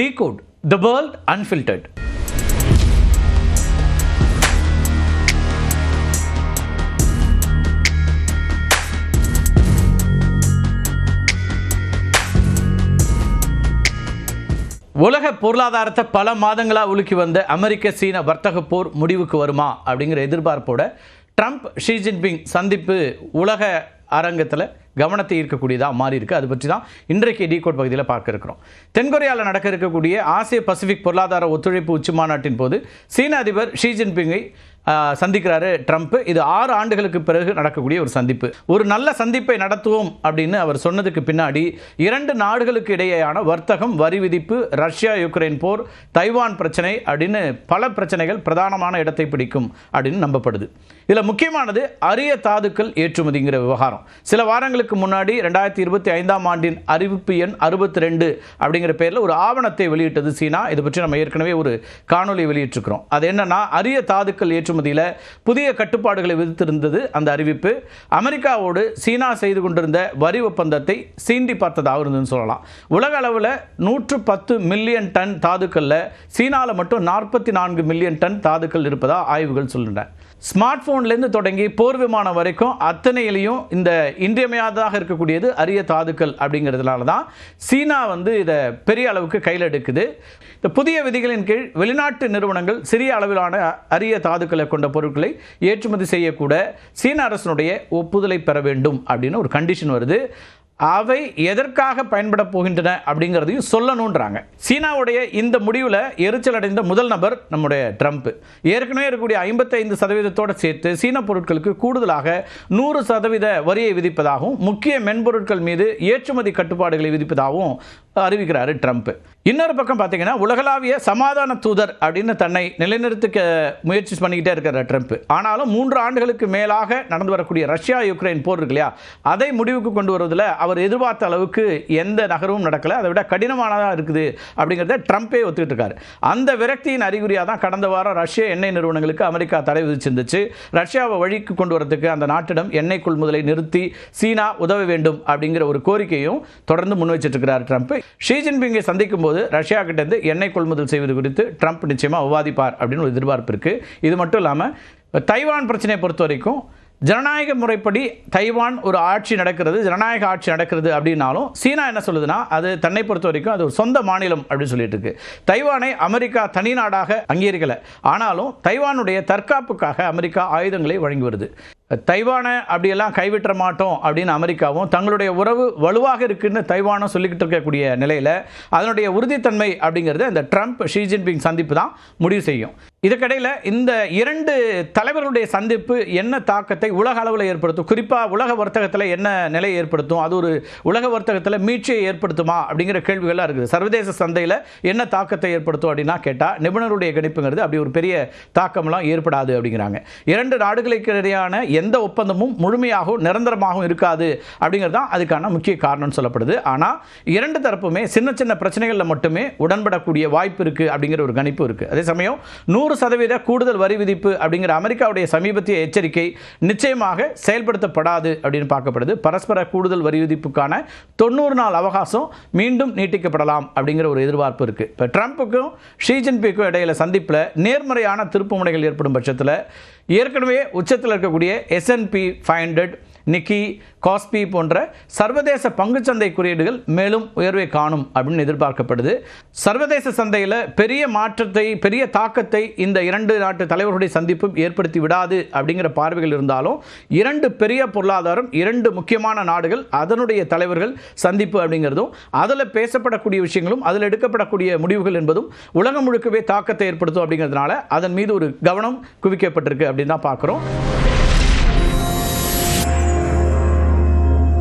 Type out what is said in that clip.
Decode the world unfiltered உலக பொருளாதாரத்தை பல மாதங்களாக உலுக்கி வந்த அமெரிக்க சீன வர்த்தக போர் முடிவுக்கு வருமா அப்படிங்கிற எதிர்பார்ப்போட ட்ரம்ப் ஷி ஜின்பிங் சந்திப்பு உலக அரங்கத்தில் கவனத்தை ஈர்க்கக்கூடியதாக மாறி இருக்குது அது பற்றி தான் இன்றைக்கு டிகோட் பகுதியில் பார்க்க இருக்கிறோம். தென்கொரியாவில் நடக்க இருக்கக்கூடிய ஆசிய பசிபிக் பொருளாதார ஒத்துழைப்பு உச்சி மாநாட்டின் போது சீன அதிபர் ஷி ஜின்பிங்கை சந்திக்கிறாரு ட்ரம்ப். இது ஆறு ஆண்டுகளுக்கு பிறகு நடக்கக்கூடிய ஒரு சந்திப்பு. ஒரு நல்ல சந்திப்பை நடத்துவோம் அப்படின்னு அவர் சொன்னதுக்கு பின்னாடி இரண்டு நாடுகளுக்கு இடையேயான வர்த்தகம் வரி விதிப்பு ரஷ்யா யுக்ரைன் போர் தைவான் பிரச்சனை அப்படின்னு பல பிரச்சனைகள் பிரதானமான இடத்தை பிடிக்கும் அப்படின்னு நம்பப்படுது. இதில் முக்கியமானது அரிய தாதுக்கள் ஏற்றுமதிங்கிற விவகாரம். சில வாரங்களுக்கு முன்னாடி ரெண்டாயிரத்தி இருபத்தி ஐந்தாம் ஆண்டின் அறிவிப்பு எண் அறுபத்தி ரெண்டு அப்படிங்கிற பேரில் ஒரு ஆவணத்தை வெளியிட்டது சீனா. இதை பற்றி நம்ம ஏற்கனவே ஒரு காணொலி வெளியிட்டிருக்கிறோம். அது என்னன்னா அரிய தாதுக்கள் ஏற்றுமதியில் புதிய கட்டுப்பாடுகளை விதித்திருந்தது அந்த அறிவிப்பு. அமெரிக்காவோடு சீனா செய்து கொண்டிருந்த வரி ஒப்பந்தத்தை சீண்டி பார்த்ததாக இருந்ததுன்னு சொல்லலாம். உலக அளவில் நூற்று பத்து மில்லியன் டன் தாதுக்களில் சீனாவில் மட்டும் நாற்பத்தி நான்கு மில்லியன் டன் தாதுக்கள் இருப்பதாக ஆய்வுகள் சொல்கின்றன ஸ்மார்ட் ஃபோன்லேருந்து தொடங்கி போர் விமானம் வரைக்கும் அத்தனையிலையும் இந்த இன்றியமையாததாக இருக்கக்கூடியது அரிய தாதுக்கள் அப்படிங்கிறதுனால தான் சீனா வந்து இதை பெரிய அளவுக்கு கையில் எடுக்குது. இந்த புதிய விதிகளின் கீழ் வெளிநாட்டு நிறுவனங்கள் சிறிய அளவிலான அரிய தாதுக்களை கொண்ட பொருட்களை ஏற்றுமதி செய்யக்கூட சீன அரசனுடைய ஒப்புதலை பெற வேண்டும் அப்படின்னு ஒரு கண்டிஷன் வருது. அவை எதற்காக பயன்பட போகின்றன அப்படிங்கிறதையும் சொல்லணுன்றாங்க. சீனாவுடைய இந்த முடிவில் எரிச்சல் அடைந்த முதல் நபர் நம்முடைய ட்ரம்ப். ஏற்கனவே இருக்கக்கூடிய ஐம்பத்தைந்து சதவீதத்தோடு சேர்த்து சீன பொருட்களுக்கு கூடுதலாக நூறு சதவீத வரியை விதிப்பதாகவும் முக்கிய மென்பொருட்கள் மீது ஏற்றுமதி கட்டுப்பாடுகளை விதிப்பதாகவும் அறிவிக்கிறாரு ட்ரம்ப். இன்னொரு பக்கம் பார்த்தீங்கன்னா உலகளாவிய சமாதான தூதர் அப்படின்னு தன்னை நிலைநிறுத்திக்க முயற்சி பண்ணிக்கிட்டே இருக்கிற ட்ரம்ப். ஆனாலும் மூன்று ஆண்டுகளுக்கு மேலாக நடந்து வரக்கூடிய ரஷ்யா யுக்ரைன் போர் இருக்கு இல்லையா? அதை முடிவுக்கு கொண்டு வருவதில் அவர் எதிர்பார்த்த அளவுக்கு எந்த நகரமும் நடக்கலை. அதை விட கடினமானதாக இருக்குது அப்படிங்கிறத ட்ரம்ப்பே ஒத்துக்கிட்டு இருக்காரு. அந்த விரக்தியின் அறிகுறியாக தான் கடந்த வாரம் ரஷ்ய எண்ணெய் நிறுவனங்களுக்கு அமெரிக்கா தடை விதிச்சிருந்துச்சு. ரஷ்யாவை வழிக்கு கொண்டு வரதுக்கு அந்த நாட்டிடம் எண்ணெய் கொள்முதலை நிறுத்தி சீனா உதவ வேண்டும் அப்படிங்கிற ஒரு கோரிக்கையும் தொடர்ந்து முன்வைச்சிட்டு இருக்கிறார் ட்ரம்ப். ஷி ஜின்பிங்கை சந்திக்கும் போது ரஷ்யா கிட்டேருந்து எண்ணெய் கொள்முதல் செய்வது குறித்து ட்ரம்ப் நிச்சயமாக விவாதிப்பார் அப்படின்னு ஒரு எதிர்பார்ப்பு இருக்குது இது மட்டும் இல்லாமல் தைவான் பிரச்சனையை பொறுத்த வரைக்கும் ஜனநாயக முறைப்படி தைவான் ஒரு ஆட்சி நடக்கிறது ஜனநாயக ஆட்சி நடக்கிறது அப்படின்னாலும் சீனா என்ன சொல்லுதுன்னா அது தன்னை பொறுத்த வரைக்கும் அது ஒரு சொந்த மாநிலம் அப்படின்னு சொல்லிட்டு இருக்கு. தைவானை அமெரிக்கா தனி நாடாக அங்கீகரிக்கலை. ஆனாலும் தைவானுடைய தற்காப்புக்காக அமெரிக்கா ஆயுதங்களை வழங்கி வருது. தைவானை அப்படியெல்லாம் கைவிட்ட மாட்டோம் அப்படின்னு அமெரிக்காவும் தங்களுடைய உறவு வலுவாக இருக்குன்னு தைவானும் சொல்லிக்கிட்டு இருக்கக்கூடிய நிலையில் அதனுடைய உறுதித்தன்மை அப்படிங்கிறது அந்த ட்ரம்ப் ஷி ஜின்பிங் சந்திப்பு தான் முடிவு செய்யும். இதுக்கிடையில் இந்த இரண்டு தலைவர்களுடைய சந்திப்பு என்ன தாக்கத்தை உலக அளவில் ஏற்படுத்தும்? குறிப்பாக உலக வர்த்தகத்தில் என்ன நிலை ஏற்படுத்தும்? அது ஒரு உலக வர்த்தகத்தில் மீட்சியை ஏற்படுத்துமா? அப்படிங்கிற கேள்விகள்லாம் இருக்குது. சர்வதேச சந்தையில் என்ன தாக்கத்தை ஏற்படுத்தும் அப்படின்னா கேட்டால் நிபுணருடைய கணிப்புங்கிறது அப்படி ஒரு பெரிய தாக்கம்லாம் ஏற்படாது அப்படிங்கிறாங்க. இரண்டு நாடுகளுக்கு இடையான எந்த ஒப்பந்தமும் முழுமையாகவும் நிரந்தரமாகவும் இருக்காது அப்படிங்கிறது தான் அதுக்கான முக்கிய காரணம்னு சொல்லப்படுது. ஆனால் இரண்டு தரப்புமே சின்ன சின்ன பிரச்சனைகளில் மட்டுமே உடன்படக்கூடிய வாய்ப்பு இருக்குது அப்படிங்கிற ஒரு கணிப்பு இருக்குது அதே சமயம் நூறு சதவீத கூடுதல் வரி விதிப்பு அப்படிங்கிற அமெரிக்காவுடைய சமீபத்திய எச்சரிக்கை நிச்சயமாக செயல்படுத்தப்படாது அப்படின்னு பார்க்கப்படுது. பரஸ்பர கூடுதல் வரி விதிப்புக்கான தொண்ணூறு நாள் அவகாசம் மீண்டும் நீட்டிக்கப்படலாம் அப்படிங்கிற ஒரு எதிர்பார்ப்பு இருக்குது இப்போ ட்ரம்ப்புக்கும் ஷீ ஜின்பிங்க்கும் இடையில சந்திப்பில் நேர்மறையான திருப்புமுனைகள் ஏற்படும் பட்சத்தில் ஏற்கனவே உச்சத்தில் இருக்கக்கூடிய S and P five hundred Nikkei Kospi போன்ற சர்வதேச பங்குச்சந்தை குறியீடுகள் மேலும் உயர்வை காணும் அப்படின்னு எதிர்பார்க்கப்படுது. சர்வதேச சந்தையில் பெரிய மாற்றத்தை பெரிய தாக்கத்தை இந்த இரண்டு நாட்டு தலைவர்களுடைய சந்திப்பும் ஏற்படுத்தி விடாது அப்படிங்கிற பார்வைகள் இருந்தாலும் இரண்டு பெரிய பொருளாதாரம் இரண்டு முக்கியமான நாடுகள் அதனுடைய தலைவர்கள் சந்திப்பு அப்படிங்கிறதும் அதில் பேசப்படக்கூடிய விஷயங்களும் அதில் எடுக்கப்படக்கூடிய முடிவுகள் என்பதும் உலகம் முழுக்கவே தாக்கத்தை ஏற்படுத்தும் அப்படிங்கிறதுனால அதன் மீது ஒரு கவனம் குவிக்கப்பட்டிருக்கு அப்படின்னு தான் பார்க்குறோம்.